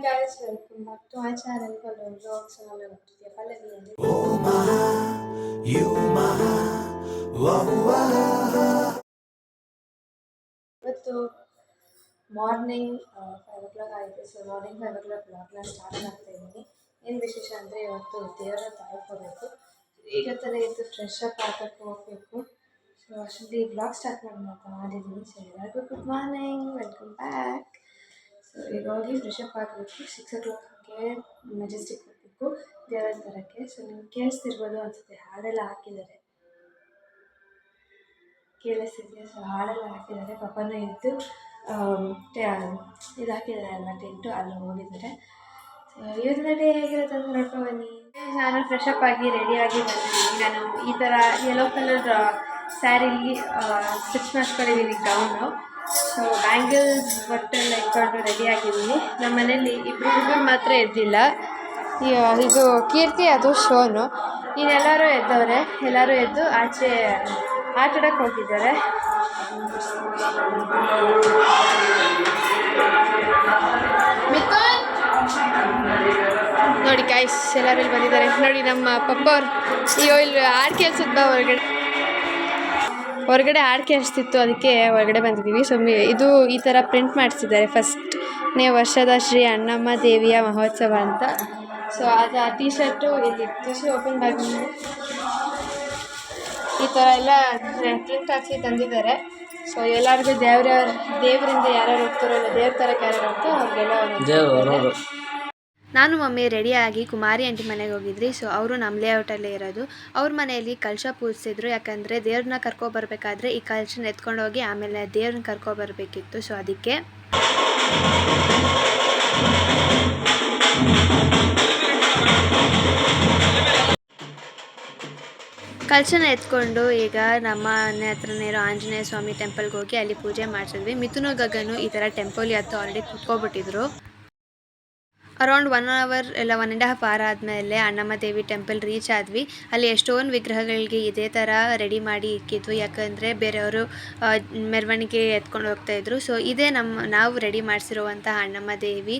guys, welcome back to my channel Pallvi Vlogs and I'm Nitya Pallavi and Oh my, you my, wow, wow. ಇವತ್ತು morning five o'clock ಆಯಿತು so morning five o'clock ಬ್ಲಾಗ್ನ start ಮಾಡ್ತಾ ಇದ್ದೀನಿ ಏನು ವಿಶೇಷ ಅಂದರೆ ಇವತ್ತು ದೇವರ ತಗೊಳ್ಕೋಬೇಕು ಈಗ ತಾನೇ ಎದ್ದು ಫ್ರೆಶ್ ಅಪ್ ಆಗಕ್ಕೆ ಹೋಗಬೇಕು ಸೊ ಅಷ್ಟರಲ್ಲಿ ಬ್ಲಾಗ್ ಸ್ಟಾರ್ಟ್ ಮಾಡಿ ಅಂತ ಮಾಡಿದ್ದೀನಿ ಸೊ ಎಲ್ಲರಿಗೂ good morning welcome back so ಈಗ ಹೋಗಿ ಆಗಬೇಕು. ಸಿಕ್ಸ್ ಓ ಕ್ಲಾಕ್ಗೆ ಮೆಜೆಸ್ಟಿಕ್ ಹೋಗಬೇಕು ದೇವರ ತರಕ್ಕೆ ಸೊ ನೀವು ಕೇಳಿಸ್ತಿರ್ಬೋದು ಅನಿಸುತ್ತೆ. ಹಾಡೆಲ್ಲ ಹಾಕಿದ್ದಾರೆ. ಕೇಳಿಸ್ತಿದೆ ಸೊ ಹಾಡೆಲ್ಲ ಹಾಕಿದ್ದಾರೆ. ಪಪ್ಪನ ಇದ್ದು ಇದು ಹಾಕಿದ್ದಾರೆ ಅಲ್ಲ ಟೆಂಟು, ಅಲ್ಲಿ ಹೋಗಿದ್ದಾರೆ. ಸೊ ಇವತ್ತಿನ ಡೇ ಹೇಗಿರುತ್ತೆ ಅಂತ ನೋಡ್ಕೊ ಬನ್ನಿ ನಾನು ಫ್ರೆಶ್ ಅಪ್ ಆಗಿ ರೆಡಿಯಾಗಿ ಬಂದಿದ್ದೀನಿ ನಾನು ಈ ಥರ ಯೆಲ್ಲೋ ಕಲರ್ ಸ್ಯಾರಿಲಿ ಸ್ಟಿಚ್ ಮಾಡ್ಕೊಂಡಿದ್ದೀನಿ ಗೌನು ಸೊ ಬ್ಯಾಂಗಲ್ಸ್ ಬಟ್ಟೆಲ್ಲ ಇಟ್ಕೊಂಡು ರೆಡಿ ಆಗಿದ್ದೀನಿ ನಮ್ಮ ಮನೇಲಿ ಇಬ್ಬರು ಹುಡುಗರು ಮಾತ್ರ ಎದ್ದಿಲ್ಲ. ಇದು ಕೀರ್ತಿ ಅದು ಶೋನು. ಇನ್ನೆಲ್ಲರೂ ಎದ್ದವ್ರೆ. ಎಲ್ಲರೂ ಎದ್ದು ಆಚೆ ಆಟಾಡಕ್ಕೆ ಹೋಗಿದ್ದಾರೆ. ನೋಡಿ ಕಾಯ್ಸ್ ಎಲ್ಲರೂ ಇಲ್ಲಿ ಬಂದಿದ್ದಾರೆ. ನೋಡಿ, ನಮ್ಮ ಪಪ್ಪ ಅವ್ರು ಇಲ್ಲಿ ಆರ್ ಕೆಲ್ಸದ ಬಾ ಹೊರಗಡೆ. ಹೊರಗಡೆ ಆಡಿಕೆ ಕೇಳಿಸ್ತಿತ್ತು ಅದಕ್ಕೆ ಹೊರಗಡೆ ಬಂದಿದ್ದೀವಿ ಸೊ ಇದು ಈ ಥರ ಪ್ರಿಂಟ್ ಮಾಡಿಸಿದ್ದಾರೆ ಫಸ್ಟ್ನೇ ವರ್ಷದ ಶ್ರೀ ಅಣ್ಣಮ್ಮ ದೇವಿಯ ಮಹೋತ್ಸವ ಅಂತ. ಸೊ ಅದು ಆ ಟಿ ಶರ್ಟು ಇದಿತ್ತು. ಸೊ ಓಪನ್ ಬ್ಯಾಗ್ ಈ ಥರ ಎಲ್ಲ ಪ್ರಿಂಟ್ ಹಾಕಿ ತಂದಿದ್ದಾರೆ. ಸೊ ಎಲ್ಲರಿಗೂ ದೇವ್ರ ದೇವರಿಂದ ಯಾರ್ಯಾರು ಹೋಗ್ತಾರೋ ದೇವ್ರ ಥರಕ್ಕೆ ಯಾರ್ಯಾರು ಹೋಗ್ತಾರೋ ಅವ್ರಿಗೆಲ್ಲ ನಾನು ಮಮ್ಮಿ ರೆಡಿಯಾಗಿ ಕುಮಾರಿ ಆಂಟಿ ಮನೆಗೆ ಹೋಗಿದ್ರಿ ಸೊ ಅವರು ನಮ್ಮ ಲೇಔಟಲ್ಲೇ ಇರೋದು. ಅವ್ರ ಮನೆಯಲ್ಲಿ ಕಲಶ ಪೂಜಿಸಿದ್ರು, ಯಾಕಂದರೆ ದೇವ್ರನ್ನ ಕರ್ಕೊಬರ್ಬೇಕಾದ್ರೆ ಈ ಕಲಶನ ಎತ್ಕೊಂಡು ಹೋಗಿ ಆಮೇಲೆ ದೇವ್ರನ್ನ ಕರ್ಕೊಬರ್ಬೇಕಿತ್ತು ಸೊ ಅದಕ್ಕೆ. ಕಲಶನ ಎತ್ಕೊಂಡು ಈಗ ನಮ್ಮ ಮನೆ ಹತ್ರನೇ ಇರೋ ಆಂಜನೇಯ ಸ್ವಾಮಿ ಟೆಂಪಲ್ಗೆ ಹೋಗಿ ಅಲ್ಲಿ ಪೂಜೆ ಮಾಡಿಸಿದ್ವಿ. ಮಿಥುನ ಗಗನು ಈ ಥರ ಟೆಂಪಲ್ ಹತ್ತು ಆಲ್ರೆಡಿ ಕುತ್ಕೊಬಿಟ್ಟಿದ್ರು. ಅರೌಂಡ್ ಒನ್ ಅವರ್ ಇಲ್ಲ ಒನ್ ಆ್ಯಂಡ್ ಹಾಫ್ ಅವರ್ ಆದಮೇಲೆ ಅಣ್ಣಮ್ಮ ದೇವಿ ಟೆಂಪಲ್ ರೀಚ್ ಆದ್ವಿ. ಅಲ್ಲಿ ಎಷ್ಟೊಂದು ವಿಗ್ರಹಗಳಿಗೆ ಇದೇ ಥರ ರೆಡಿ ಮಾಡಿ ಇಕ್ಕಿದ್ವು. ಯಾಕಂದರೆ ಬೇರೆಯವರು ಮೆರವಣಿಗೆ ಎತ್ಕೊಂಡು ಹೋಗ್ತಾ ಇದ್ರು. ಸೊ ಇದೇ ನಮ್ಮ ನಾವು ರೆಡಿ ಮಾಡಿಸಿರುವಂತಹ ಅಣ್ಣಮ್ಮ ದೇವಿ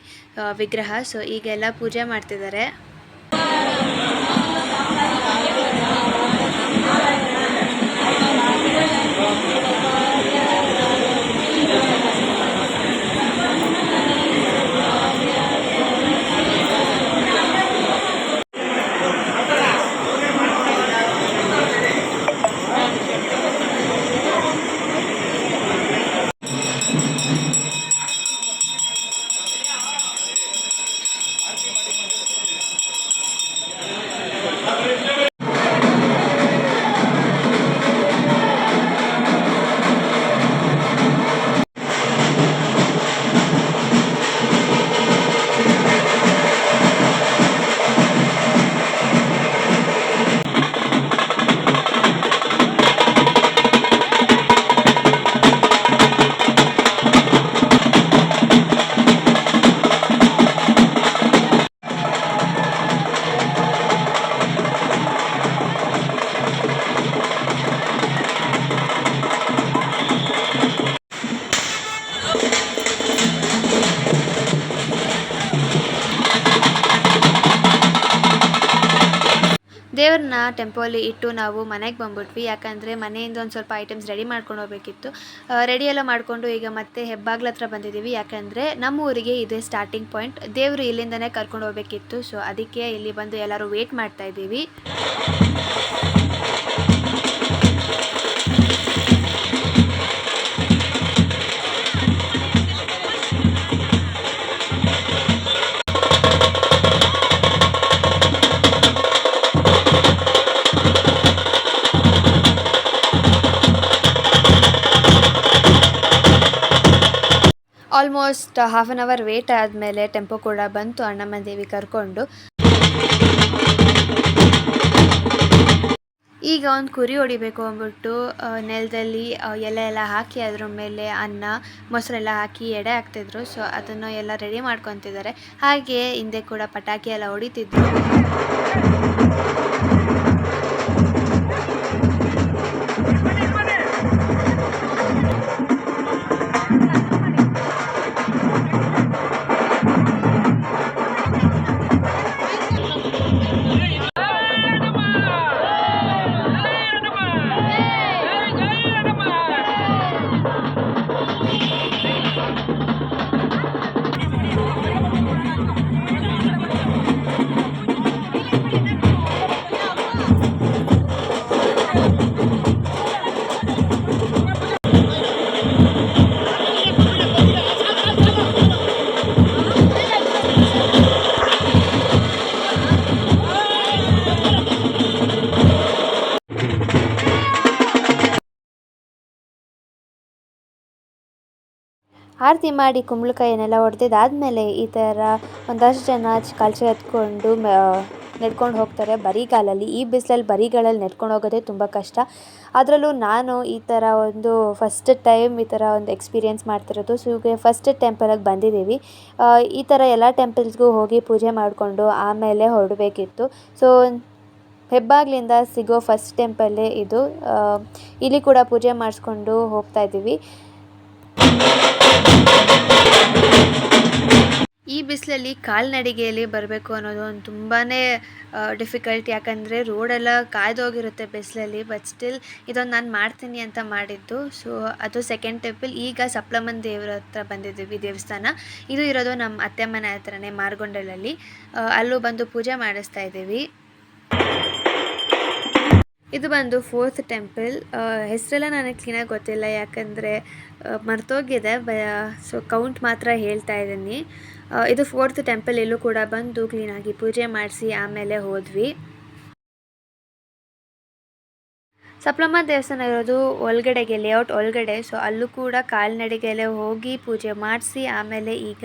ವಿಗ್ರಹ. ಸೊ ಈಗೆಲ್ಲ ಪೂಜೆ ಮಾಡ್ತಿದ್ದಾರೆ ಟೆಂಪೋಲಿ ಇಟ್ಟು ನಾವು ಮನೆಗೆ ಬಂದ್ಬಿಟ್ವಿ. ಯಾಕಂದರೆ ಮನೆಯಿಂದ ಒಂದು ಸ್ವಲ್ಪ ಐಟಮ್ಸ್ ರೆಡಿ ಮಾಡ್ಕೊಂಡು ಹೋಗ್ಬೇಕಿತ್ತು. ರೆಡಿ ಎಲ್ಲ ಮಾಡಿಕೊಂಡು ಈಗ ಮತ್ತೆ ಹೆಬ್ಬಾಗ್ಲ ಹತ್ರ ಬಂದಿದ್ದೀವಿ. ಯಾಕಂದರೆ ನಮ್ಮ ಊರಿಗೆ ಇದೇ ಸ್ಟಾರ್ಟಿಂಗ್ ಪಾಯಿಂಟ್ ದೇವರು ಇಲ್ಲಿಂದನೇ ಕರ್ಕೊಂಡು ಹೋಗ್ಬೇಕಿತ್ತು. ಸೊ ಅದಕ್ಕೆ ಇಲ್ಲಿ ಬಂದು ಎಲ್ಲರೂ ವೇಟ್ ಮಾಡ್ತಾ ಇದ್ದೀವಿ. Almost half an hour wait ಆದಮೇಲೆ ಟೆಂಪೋ ಕೂಡ ಬಂತು ಅಣ್ಣಮ್ಮ ದೇವಿ ಕರ್ಕೊಂಡು. ಈಗ ಒಂದು ಕುರಿ ಹೊಡಿಬೇಕು ಅಂದ್ಬಿಟ್ಟು ನೆಲದಲ್ಲಿ ಎಲೆ ಎಲ್ಲ ಹಾಕಿ ಅದ್ರ ಮೇಲೆ ಅನ್ನ, ಮೊಸರೆಲ್ಲ ಹಾಕಿ ಎಡೆ ಹಾಕ್ತಿದ್ರು. ಸೊ ಅದನ್ನು ಎಲ್ಲ ರೆಡಿ ಮಾಡ್ಕೊತಿದ್ದಾರೆ. ಹಾಗೆ ಹಿಂದೆ ಕೂಡ ಪಟಾಕಿ ಎಲ್ಲ ಹೊಡಿತಿದ್ರು. ಆರತಿ ಮಾಡಿ ಕುಂಬಳಕಾಯನ್ನೆಲ್ಲ ಒಡೆದಿದ್ದಾದ್ಮೇಲೆ ಈ ಥರ ಒಂದಷ್ಟು ಜನ ಕಲಸ ಎತ್ಕೊಂಡು ನೆಡ್ಕೊಂಡು ಹೋಗ್ತಾರೆ. ಬರಿಗಾಲಲ್ಲಿ, ಈ ಬಿಸಿಲಲ್ಲಿ ಬರಿಗಾಲಲ್ಲಿ ನೆಡ್ಕೊಂಡು ಹೋಗೋದೇ ತುಂಬ ಕಷ್ಟ. ಅದರಲ್ಲೂ ನಾನು ಈ ಥರ ಒಂದು ಫಸ್ಟ್ ಟೈಮ್ ಈ ಥರ ಒಂದು ಎಕ್ಸ್ಪೀರಿಯೆನ್ಸ್ ಮಾಡ್ತಿರೋದು. ಸೊ, ಇವಾಗ ಫಸ್ಟ್ ಟೆಂಪಲಿಗೆ ಬಂದಿದ್ದೀವಿ. ಈ ಥರ ಎಲ್ಲ ಟೆಂಪಲ್ಸ್ಗೂ ಹೋಗಿ ಪೂಜೆ ಮಾಡಿಕೊಂಡು ಆಮೇಲೆ ಹೊರಡಬೇಕಿತ್ತು. ಸೊ, ಹೆಬ್ಬಾಗ್ಲಿಂದ ಸಿಗೋ ಫಸ್ಟ್ ಟೆಂಪಲ್ಲೇ ಇದು. ಇಲ್ಲಿ ಕೂಡ ಪೂಜೆ ಮಾಡಿಸ್ಕೊಂಡು ಹೋಗ್ತಾ ಇದ್ದೀವಿ. ಈ ಬಿಸಿಲಲ್ಲಿ ಕಾಲ್ನಡಿಗೆಯಲ್ಲಿ ಬರಬೇಕು ಅನ್ನೋದು ಒಂದು ತುಂಬಾ ಡಿಫಿಕಲ್ಟ್ ಯಾಕಂದರೆ ರೋಡೆಲ್ಲ ಕಾಯ್ದೋಗಿರುತ್ತೆ ಬಿಸಿಲಲ್ಲಿ ಬಟ್ ಸ್ಟಿಲ್ ಇದೊಂದು ನಾನು ಮಾಡ್ತೀನಿ ಅಂತ ಮಾಡಿದ್ದು. ಸೊ ಅದು ಸೆಕೆಂಡ್ ಟೆಂಪಲ್ ಈಗ ಸಪ್ಲಮನ್ ದೇವರ ಹತ್ರ ಬಂದಿದ್ದೀವಿ ದೇವಸ್ಥಾನ. ಇದು ಇರೋದು ನಮ್ಮ ಅತ್ತೆ ಮನೆ ಹತ್ರನೇ ಮಾರ್ಗೊಂಡಲಲ್ಲಿ. ಅಲ್ಲೂ ಬಂದು ಪೂಜೆ ಮಾಡಿಸ್ತಾ ಇದ್ದೀವಿ. ಇದು ಬಂದು ಫೋರ್ತ್ ಟೆಂಪಲ್. ಹೆಸರೆಲ್ಲ ನನಗೆ ಕ್ಲೀನಾಗಿ ಗೊತ್ತಿಲ್ಲ, ಯಾಕಂದರೆ ಮರ್ತೋಗಿದೆ. ಬ ಸೊ ಕೌಂಟ್ ಮಾತ್ರ ಹೇಳ್ತಾ ಇದ್ದೀನಿ. ಇದು ಫೋರ್ತ್ ಟೆಂಪಲ್, ಇಲ್ಲೂ ಕೂಡ ಬಂದು ಕ್ಲೀನಾಗಿ ಪೂಜೆ ಮಾಡಿಸಿ ಆಮೇಲೆ ಹೋದ್ವಿ. ಸಪ್ಲಮ್ಮ ದೇವಸ್ಥಾನ ಇರೋದು ಒಳಗಡೆಗೆ ಲೇಔಟ್ ಒಳಗಡೆ ಸೊ ಅಲ್ಲೂ ಕೂಡ ಕಾಲ್ನಡಿಗೆಯಲ್ಲೇ ಹೋಗಿ ಪೂಜೆ ಮಾಡಿಸಿ, ಆಮೇಲೆ ಈಗ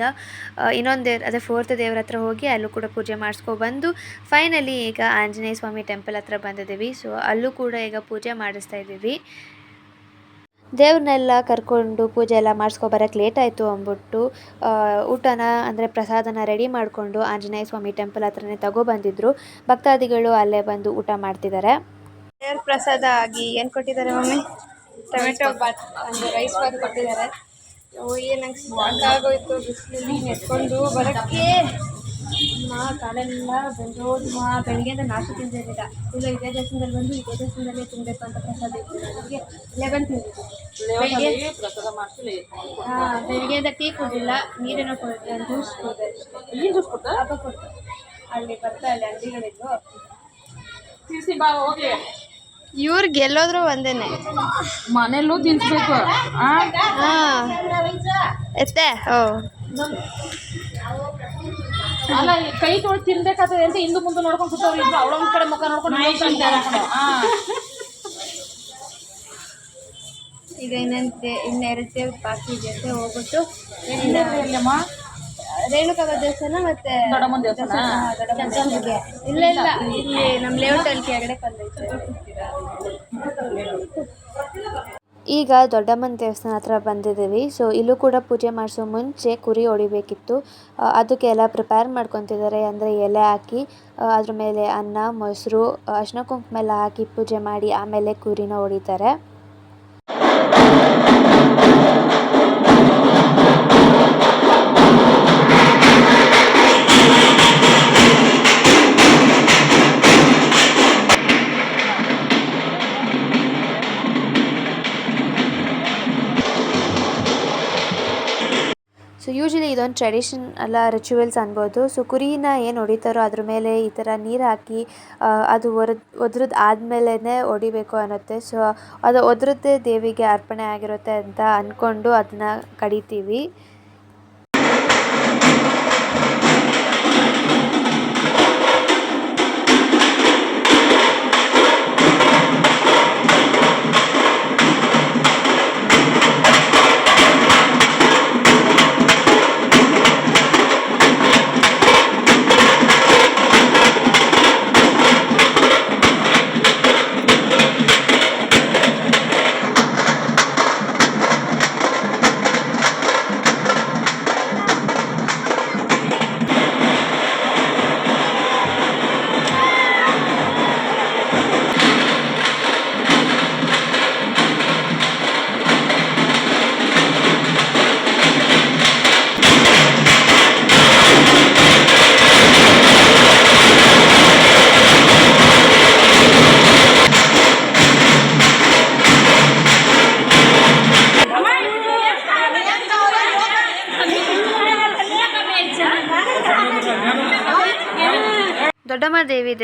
ಇನ್ನೊಂದು ದೇವ್ರ ಅದೇ ಫೋರ್ತ್ ದೇವ್ರ ಹತ್ರ ಹೋಗಿ ಅಲ್ಲೂ ಕೂಡ ಪೂಜೆ ಮಾಡಿಸ್ಕೊಬಂದು ಫೈನಲಿ ಈಗ ಆಂಜನೇಯ ಸ್ವಾಮಿ ಟೆಂಪಲ್ ಹತ್ರ ಬಂದಿದ್ದೀವಿ ಸೊ ಅಲ್ಲೂ ಕೂಡ ಈಗ ಪೂಜೆ ಮಾಡಿಸ್ತಾ ಇದ್ದೀವಿ. ದೇವ್ರನ್ನೆಲ್ಲ ಕರ್ಕೊಂಡು ಪೂಜೆ ಎಲ್ಲ ಮಾಡಿಸ್ಕೊಬರಕ್ಕೆ ಲೇಟ್ ಆಯಿತು ಅಂದ್ಬಿಟ್ಟು ಊಟನ ಅಂದರೆ ಪ್ರಸಾದನ ರೆಡಿ ಮಾಡಿಕೊಂಡು ಆಂಜನೇಯ ಸ್ವಾಮಿ ಟೆಂಪಲ್ ಹತ್ರನೇ ತಗೊಬಂದಿದ್ರು ಭಕ್ತಾದಿಗಳು ಅಲ್ಲೇ ಬಂದು ಊಟ ಮಾಡ್ತಿದ್ದಾರೆ. ದೇವ್ರ ಪ್ರಸಾದ ಆಗಿ ಏನು ಕೊಟ್ಟಿದ್ದಾರೆ ಮಮ್ಮಿ? ಟೊಮೆಟೊ ಬಾತ್ ಅಂದರೆ ರೈಸ್ ಬಾತ್ ಕೊಟ್ಟಿದ್ದಾರೆ. ಏನು ನಂಗೆ ಸಾಕಾಗೋಯ್ತು ಬಿಸಿಲಲ್ಲಿ ನೆಟ್ಕೊಂಡು ಬರೋಕ್ಕೆ ಮಾ ಕಾಲೆಲ್ಲ ಬೆಂದೋದು ಮಾ ಬೆಳಗ್ಗೆಯಿಂದ ನಾಲ್ಕು ತಿಂದಿರಲಿಲ್ಲ ಇಲ್ಲ ಇದೇ ದೇಶದಲ್ಲಿ ಬಂದು ಇದೇ ದೇಶದಲ್ಲೇ ತಿನ್ನಬೇಕು ಅಂತ ಪ್ರಸಾದ ಇತ್ತು. ನನಗೆ ಲೆವೆನ್ ತಿಂದಿದ್ದು. ಬೆಳಿಗ್ಗೆ ಹಾಂ ಬೆಳಗ್ಗೆಯಿಂದ ಟೀ ಕುಡಿಲ್ಲ ನೀರೇನೋ ಕುಡಿದೆ ಜ್ಯೂಸ್ ಕುಡಿದೆ. ಜ್ಯೂಸ್ ಕೊಡ್ತಾ ಹಬ್ಬ ಕೊಡ್ತಾರೆ. ಅಲ್ಲಿ ಬರ್ತಾ ಅಲ್ಲಿ ಅಂಗಡಿಗಳಿದ್ದು. ಇವ್ರು ಗೆಲ್ಲೋದ್ರು ಒಂದೇನೆ. ಮನೆಯಲ್ಲೂ ತಿನ್ಸ್ಬೇಕು. ಎತ್ತೆ? ಓ. ಅಲ್ಲ ಕೈ ತೊಳೆದು ತಿನ್ಬೇಕಾದ್ರೆ ಅಂತ ಹಿಂದೆ ಮುಂದೆ ನೋಡ್ಕೊಂಡು ಕೂತವ್ರು ಇಬ್ರು? ಅವಳೊಂದ್ ಕಡೆ ಮುಖ ನೋಡ್ಕೊಂಡು. ಈಗ ಇನ್ನೊಂದು ಇನ್ನೆರಡು ಸೇವ್ ಬಾಕಿ ಇದೆ ಹೋಗ್ಬಿಟ್ಟು ರೇಣುಕಮ್ಮ ದೇವಸ್ಥಾನ ಮತ್ತೆ ದೊಡ್ಡಮ್ಮನ್ ದೇವಸ್ಥಾನ? ಇಲ್ಲ ಇಲ್ಲ ಇಲ್ಲಿ ನಮ್ಮ ಲೇಔಟ್ ಅಲ್ಲಿ ಕೆಳಗಡೆ ಬಂದೈತೆ. ಈಗ ದೊಡ್ಡಮ್ಮನ ದೇವಸ್ಥಾನ ಹತ್ರ ಬಂದಿದ್ದೀವಿ. ಸೊ ಇಲ್ಲೂ ಕೂಡ ಪೂಜೆ ಮಾಡಿಸೋ ಮುಂಚೆ ಕುರಿ ಹೊಡಿಬೇಕಿತ್ತು. ಅದಕ್ಕೆ ಎಲ್ಲ ಪ್ರಿಪೇರ್ ಮಾಡ್ಕೊತಿದ್ದಾರೆ. ಅಂದರೆ ಎಲೆ ಹಾಕಿ ಅದ್ರ ಮೇಲೆ ಅನ್ನ ಮೊಸರು ಅರ್ಶಿನ ಕುಂಕುಮ ಎಲ್ಲ ಹಾಕಿ ಪೂಜೆ ಮಾಡಿ ಆಮೇಲೆ ಕುರಿನ ಹೊಡಿತಾರೆ. ಸೊ ಯೂಶ್ವಲಿ ಇದೊಂದು ಟ್ರೆಡಿಷನ್ ಅಲ್ಲ ರಿಚುವಲ್ಸ್ ಅನ್ಬೋದು. ಸೊ ಕುರಿನ ಏನು ಹೊಡಿತಾರೋ ಅದ್ರ ಮೇಲೆ ಈ ಥರ ನೀರು ಹಾಕಿ ಅದು ಒರೆದು ಒದ್ರದ್ದು ಆದಮೇಲೆ ಹೊಡಿಬೇಕು ಅನ್ನತ್ತೆ. ಸೊ ಅದು ಒದ್ರದ್ದೇ ದೇವಿಗೆ ಅರ್ಪಣೆ ಆಗಿರುತ್ತೆ ಅಂತ ಅಂದ್ಕೊಂಡು ಅದನ್ನ ಕಡಿತೀವಿ.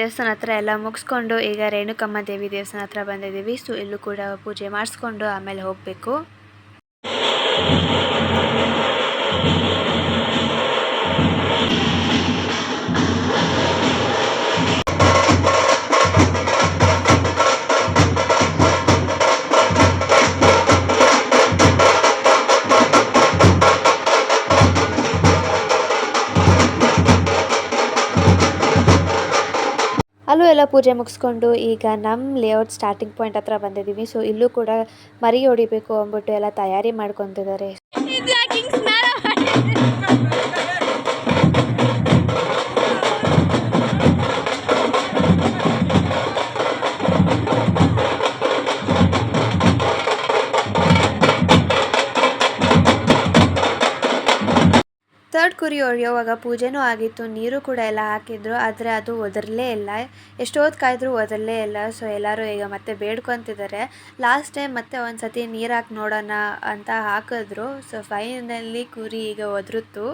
ದೇವಸ್ಥಾನ ಹತ್ರ ಎಲ್ಲ ಮುಗಿಸ್ಕೊಂಡು ಈಗ ರೇಣುಕಮ್ಮ ದೇವಿ ದೇವಸ್ಥಾನ ಹತ್ರ ಬಂದಿದ್ದೀವಿ. ಸೊ ಇಲ್ಲೂ ಕೂಡ ಪೂಜೆ ಮಾಡಿಸ್ಕೊಂಡು ಆಮೇಲೆ ಹೋಗಬೇಕು. ಪೂಜೆ ಮುಗಿಸ್ಕೊಂಡು ಈಗ ನಮ್ಮ ಲೇಔಟ್ ಸ್ಟಾರ್ಟಿಂಗ್ ಪಾಯಿಂಟ್ ಹತ್ರ ಬಂದಿದ್ದೀವಿ ಸೊ ಇಲ್ಲೂ ಕೂಡ ಮರಿ ಹೊಡಿಬೇಕು ಅಂದ್ಬಿಟ್ಟು ಎಲ್ಲ ತಯಾರಿ ಮಾಡ್ಕೊತಿದ್ದಾರೆ ಕುರಿ ಒಡೆಯುವಾಗ ಪೂಜೆನೂ ಆಗಿತ್ತು. ನೀರು ಕೂಡ ಎಲ್ಲ ಹಾಕಿದ್ರು, ಆದರೆ ಅದು ಒದರಲೇ ಇಲ್ಲ. ಎಷ್ಟೊತ್ತು ಕಾಯ್ದರೂ ಒದರಲೇ ಇಲ್ಲ. ಸೊ ಎಲ್ಲರೂ ಈಗ ಮತ್ತೆ ಬೇಡ್ಕೊತಿದ್ದಾರೆ ಲಾಸ್ಟ್ ಟೈಮ್ ಮತ್ತೆ ಒಂದು ಸತಿ ನೀರು ಹಾಕಿ ನೋಡೋಣ ಅಂತ ಹಾಕಿದ್ರು. ಸೊ ಫೈನಲ್ಲಿ ಕುರಿ ಈಗ ಒದರುತ್ತು.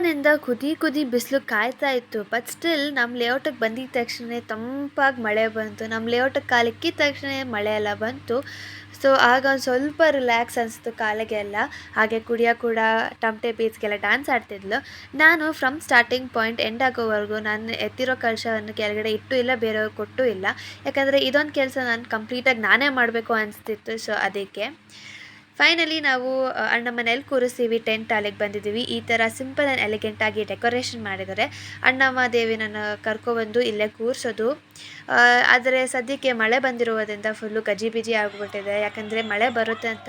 ಮಧ್ಯಾಹ್ನದಿಂದ ಕುದಿ ಕುದಿ ಬಿಸಿಲು ಕಾಯ್ತಾ ಇತ್ತು ಬಟ್ ಸ್ಟಿಲ್ ನಮ್ಮ ಲೇಔಟಕ್ಕೆ ಬಂದಿದ್ದ ತಕ್ಷಣ ತಂಪಾಗಿ ಮಳೆ ಬಂತು. ನಮ್ಮ ಲೇಔಟಿಗೆ ಕಾಲಿಕ್ಕಿದ ತಕ್ಷಣ ಮಳೆ ಎಲ್ಲ ಬಂತು. ಸೊ ಆಗ ಒಂದು ಸ್ವಲ್ಪ ರಿಲ್ಯಾಕ್ಸ್ ಅನಿಸ್ತು ಕಾಲಿಗೆಲ್ಲ. ಹಾಗೆ ಕುಡಿಯೋ ಕೂಡ ಟಮಟೆ ಬೀಚ್ಗೆಲ್ಲ ಡ್ಯಾನ್ಸ್ ಆಡ್ತಿದ್ಲು. ನಾನು ಫ್ರಮ್ ಸ್ಟಾರ್ಟಿಂಗ್ ಪಾಯಿಂಟ್ ಎಂಡ್ ಆಗೋವರೆಗೂ ನಾನು ಎತ್ತಿರೋ ಕಲಶವನ್ನು ಕೆಳಗಡೆ ಇಟ್ಟು ಇಲ್ಲ ಬೇರೆಯವ್ರಿಗೆ ಕೊಟ್ಟು ಇಲ್ಲ. ಯಾಕಂದರೆ ಇದೊಂದು ಕೆಲಸ ನಾನು ಕಂಪ್ಲೀಟಾಗಿ ನಾನೇ ಮಾಡಬೇಕು ಅನಿಸ್ತಿತ್ತು ಸೊ ಅದಕ್ಕೆ. ಫೈನಲಿ ನಾವು ಅಣ್ಣ ಮನೇಲಿ ಕೂರಿಸ್ತೀವಿ, ಟೆಂಟ್ ಅಲ್ಲಿಗೆ ಬಂದಿದ್ದೀವಿ. ಈ ಥರ ಸಿಂಪಲ್ ಆ್ಯಂಡ್ ಎಲಿಗೆಂಟ್ ಆಗಿ ಡೆಕೋರೇಷನ್ ಮಾಡಿದ್ದಾರೆ. ಅಣ್ಣಮ್ಮ ದೇವಿನನ್ನು ಕರ್ಕೊಬಂದು ಇಲ್ಲೇ ಕೂರಿಸೋದು. ಆದರೆ ಸದ್ಯಕ್ಕೆ ಮಳೆ ಬಂದಿರುವುದರಿಂದ ಫುಲ್ಲು ಗಜಿಬಿಜಿ ಆಗಿಬಿಟ್ಟಿದೆ. ಯಾಕಂದರೆ ಮಳೆ ಬರುತ್ತೆ ಅಂತ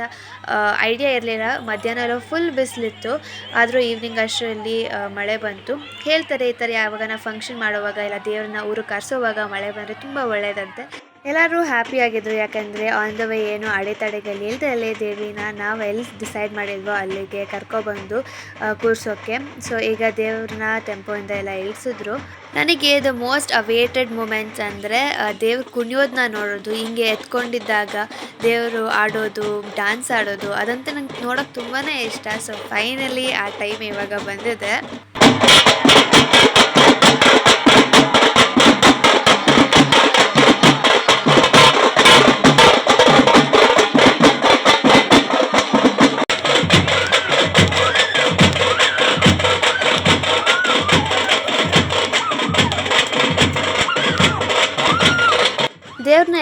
ಐಡಿಯಾ ಇರಲಿಲ್ಲ. ಮಧ್ಯಾಹ್ನ ಫುಲ್ ಬಿಸಿಲಿತ್ತು. ಆದರೂ ಈವ್ನಿಂಗ್ ಅಷ್ಟರಲ್ಲಿ ಮಳೆ ಬಂತು. ಹೇಳ್ತಾರೆ ಈ ಥರ ಯಾವಾಗ ಫಂಕ್ಷನ್ ಮಾಡುವಾಗ ಇಲ್ಲ, ದೇವ್ರನ್ನ ಊರು ಕರೆಸೋವಾಗ ಮಳೆ ಬಂದರೆ ತುಂಬ ಒಳ್ಳೆಯದಂತೆ ಎಲ್ಲರೂ ಹ್ಯಾಪಿ ಆಗಿದ್ರು. ಯಾಕಂದರೆ ಆನ್ ದ ವೇ ಏನು ಅಡೆತಡೆಗಳು ಇಲ್ದಲೇ ದೇವಿನ ನಾವು ಎಲ್ಲಿ ಡಿಸೈಡ್ ಮಾಡಿದ್ವೋ ಅಲ್ಲಿಗೆ ಕರ್ಕೊಬಂದು ಕೂರ್ಸೋಕ್ಕೆ ಸೊ ಈಗ ದೇವ್ರನ್ನ ಟೆಂಪೋಯಿಂದ ಎಲ್ಲ ಇಳಿಸಿದ್ರು. ನನಗೆ ದ ಮೋಸ್ಟ್ ಅವೇಟೆಡ್ ಮೂಮೆಂಟ್ಸ್ ಅಂದರೆ ದೇವ್ರು ಕುಣಿಯೋದನ್ನ ನೋಡೋದು, ಹಿಂಗೆ ಎತ್ಕೊಂಡಿದ್ದಾಗ ದೇವರು ಆಡೋದು ಡ್ಯಾನ್ಸ್ ಆಡೋದು, ಅದಂತೂ ನಂಗೆ ನೋಡೋಕೆ ತುಂಬಾ ಇಷ್ಟ. ಸೊ ಫೈನಲಿ ಆ ಟೈಮ್ ಇವಾಗ ಬಂದಿದೆ.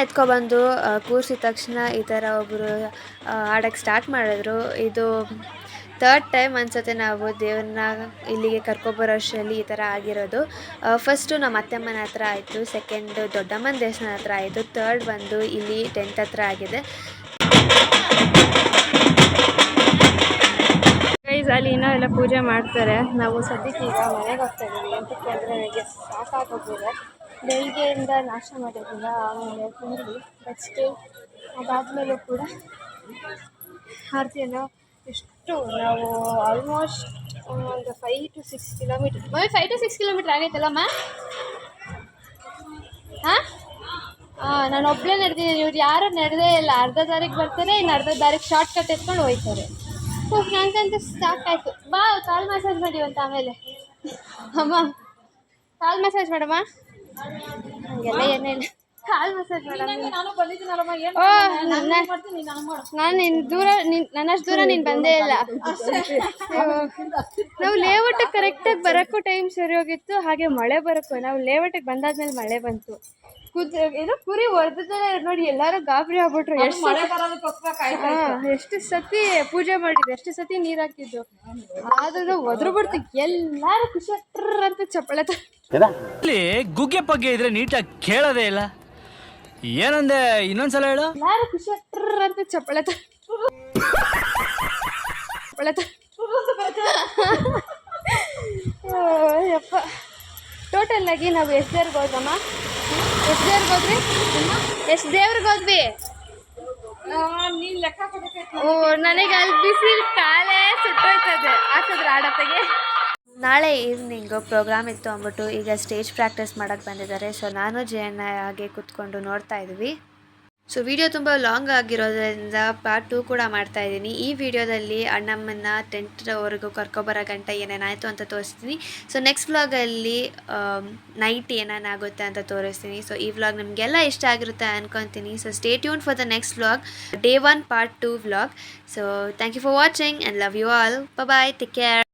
ಎತ್ಕೊಬಂದು ಬಂದು ಕೂರಿಸಿದ ತಕ್ಷಣ ಈ ಥರ ಒಬ್ಬರು ಆಡೋಕ್ಕೆ ಸ್ಟಾರ್ಟ್ ಮಾಡಿದ್ರು. ಇದು ಥರ್ಡ್ ಟೈಮ್ ಅನ್ಸುತ್ತೆ ನಾವು ದೇವ್ರನ್ನ ಇಲ್ಲಿಗೆ ಕರ್ಕೊಬರೋ ಅಷ್ಟರಲ್ಲಿ ಈ ಥರ ಆಗಿರೋದು. ಫಸ್ಟು ನಮ್ಮ ಅತ್ತೆಮ್ಮನ ಹತ್ರ ಆಯಿತು ಸೆಕೆಂಡ್ ದೊಡ್ಡಮ್ಮನ ದೇವಸ್ಥಾನ ಹತ್ರ ಆಯಿತು ಥರ್ಡ್ ಬಂದು ಇಲ್ಲಿ ಟೆಂಟ್ ಹತ್ರ ಆಗಿದೆ. ಅಲ್ಲಿ ಇನ್ನೂ ಎಲ್ಲ ಪೂಜೆ ಮಾಡ್ತಾರೆ. ನಾವು ಸದ್ಯಕ್ಕೆ ಈಗ ಮನೆಗೆ ಹೋಗ್ತಾ ಇದ್ದೀವಿ ಅಂತ ಅಂದರೆ ನನಗೆ ಸಾಕಾಗೋಗಿದೆ. ಬೆಳಿಗ್ಗೆಯಿಂದ ನಾಶ ಮಾಡೋದಿಲ್ಲ ಆಮೇಲೆ ತಿಂದು ಬಟ್ ಅದಾದಮೇಲೆ ಕೂಡ ಆರತಿಯನ್ನು ಎಷ್ಟು ನಾವು ಆಲ್ಮೋಸ್ಟ್ ಒಂದು five to six kilometre mummy five to six kilometre ಆಗೈತಲ್ಲಮ್ಮ ಹಾಂ? ಹಾಂ ನಾನು ಒಬ್ಬಳೇ ನಡೆದಿದ್ದೀನಿ. ಇವ್ರು ಯಾರು ನಡೆದೇ ಇಲ್ಲ. ಅರ್ಧ ದಾರಿಗೆ ಬರ್ತಾರೆ, ಇನ್ನು ಅರ್ಧ ದಾರಿಗೆ ಶಾರ್ಟ್ ಕಟ್ ಎತ್ಕೊಂಡು ಹೋಯ್ತಾರೆ ಸೊ ನನಗಂತೂ ಸಾಕಾಯಿತು ಬಾ ಕಾಲ್ ಮಸಾಜ್ ಮಾಡಿ ಅಂತ ಆಮೇಲೆ. ಅಮ್ಮ ಕಾಲ್ ಮಸಾಜ್ ಮಾಡಮ್ಮ. ಹಂಗೆಲ್ಲ ಏನಿಲ್ಲ. ಕಾಲ್ ಮಸಾಜ್ ಮಾಡಮ್ಮ. ನಾನು ಬಂದಿದ್ದೀನಲ್ಲಮ್ಮ ಏನು ಓ ಮಾಡ್ತೀನಿ ನಾನು ಮಾಡು. ನಾನು ನಿನ್ನ ದೂರ ನಿನ್ ನನ್ನಷ್ಟು ದೂರ ನೀನು ಬಂದೇ ಇಲ್ಲ. ನಾವು ಲೇಔಟಿಗೆ ಕರೆಕ್ಟಾಗಿ ಬರೋಕ್ಕೂ ಟೈಮ್ ಸರಿ ಹೋಗಿತ್ತು ಹಾಗೆ ಮಳೆ ಬರೋಕ್ಕೂ ನಾವು ಲೇಔಟಿಗೆ ಬಂದಾದ್ಮೇಲೆ ಮಳೆ ಬಂತು. ಏನೋ ಕುರಿ ಹೊಡೆದ್ರೆ ನೋಡಿ ಎಲ್ಲರೂ ಗಾಬರಿ ಆಗ್ಬಿಟ್ರು. ಎಷ್ಟು ಎಷ್ಟು ಸತಿ ಪೂಜೆ ಮಾಡಿದ್ರು ಎಷ್ಟು ಸತಿ ನೀರ್ ಹಾಕಿದ್ರು. ಆದ್ರೂ ಒದ್ರು ಬಿಡ್ತು ಎಲ್ಲಾರು ಖುಷಿ ಅಂತ ಚಪ್ಪಳೆ ಇಲ್ಲಿ ಗುಗ್ಗೆ ಪಗ್ಗೆ ಇದ್ರೆ ನೀಟಾಗಿ ಕೇಳೋದೇ ಇಲ್ಲ. ಏನಂದೆ ಇನ್ನೊಂದ್ಸಲ ಹೇಳು? ಎಲ್ಲರೂ ಖುಷಿ ಅಂತ ಚಪ್ಪಳೆ ಚಪ್ಪಳೆ ಯಪ್ಪ. ಟೋಟಲ್ ಆಗಿ ನಾವು ಎಷ್ಟು ಹೋದ್ರಮ್ಮ ಎಷ್ಟು ದೇವ್ರಿಗೆ ಹೋದ್ರಿ? ಎಷ್ಟು ದೇವ್ರಿಗೆ ಹೋದ್ವಿ? ಓ ನನಗೆ ಅಲ್ಲಿ ಬಿಸಿಲು ಕಾಲೇ ಸುಟ್ಟೋಯ್ತದೆ. ಹಾಕಿದ್ರೆ ಆಡಪ್ಪಗೆ ನಾಳೆ ಈವ್ನಿಂಗು ಪ್ರೋಗ್ರಾಮ್ ಇತ್ತು ಅಂದ್ಬಿಟ್ಟು ಈಗ ಸ್ಟೇಜ್ ಪ್ರಾಕ್ಟೀಸ್ ಮಾಡೋಕ್ಕೆ ಬಂದಿದ್ದಾರೆ. ಸೊ ನಾನು ಜಯಣ್ಣ ಹಾಗೆ ಕೂತ್ಕೊಂಡು ನೋಡ್ತಾ ಇದ್ವಿ. ಸೊ ವಿಡಿಯೋ ತುಂಬ ಲಾಂಗ್ ಆಗಿರೋದ್ರಿಂದ ಪಾರ್ಟ್ ಟೂ ಕೂಡ ಮಾಡ್ತಾ ಇದ್ದೀನಿ. ಈ ವಿಡಿಯೋದಲ್ಲಿ ಅಣ್ಣಮ್ಮನ ಟೆಂಟ್ವರೆಗೂ ಕರ್ಕೊಬರೋ ಗಂಟೆ ಏನೇನಾಯಿತು ಅಂತ ತೋರಿಸ್ತೀನಿ. ಸೊ ನೆಕ್ಸ್ಟ್ ವ್ಲಾಗಲ್ಲಿ ನೈಟ್ ಏನೇನಾಗುತ್ತೆ ಅಂತ ತೋರಿಸ್ತೀನಿ. ಸೊ ಈ ವ್ಲಾಗ್ ನಿಮಗೆಲ್ಲ ಇಷ್ಟ ಆಗಿರುತ್ತೆ ಅನ್ಕೊತೀನಿ. So stay tune for the next vlog day one part two vlog so thank you for watching and love you all bye take care